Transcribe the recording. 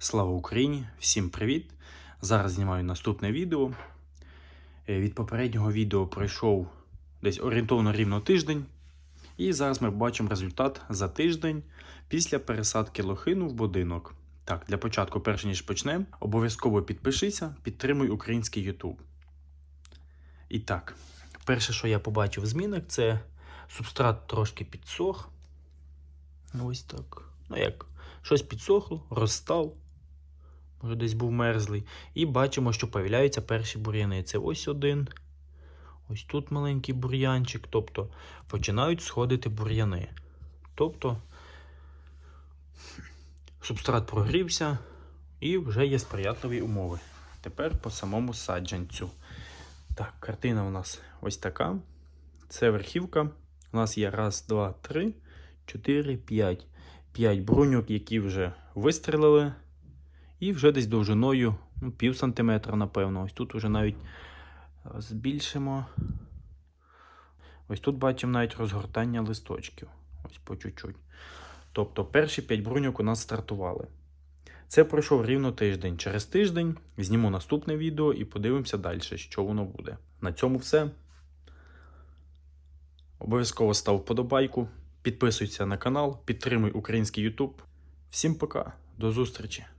Слава Україні! Всім привіт! Зараз знімаю наступне відео. Е, Від попереднього відео пройшов десь орієнтовно рівно тиждень. І зараз ми бачимо результат за тиждень після пересадки лохину в будинок. Так, для початку, перш ніж почнемо, обов'язково підпишися, підтримуй український YouTube. І так, перше, що я побачив в змінах, це субстрат трошки підсох. Ось так. Ну як, щось підсохло, розстав. Може, десь був мерзлий. І бачимо, що появляються перші бур'яни. Це ось один. Ось тут маленький бур'янчик. Тобто починають сходити бур'яни. Тобто субстрат прогрівся і вже є сприятливі умови. Тепер по самому саджанцю. Так, картина у нас ось така. Це верхівка. У нас є раз, два, три, чотири, п'ять. П'ять бруньок, які вже вистрелили. І вже десь довжиною ну, пів сантиметра, напевно. Ось тут вже навіть збільшимо. Ось тут бачимо навіть розгортання листочків. Ось по чуть-чуть. Тобто перші 5 бруньок у нас стартували. Це пройшов рівно тиждень. Через тиждень зніму наступне відео і подивимося далі, що воно буде. На цьому все. Обов'язково став вподобайку, підписуйся на канал, підтримуй український YouTube. Всім пока, до зустрічі!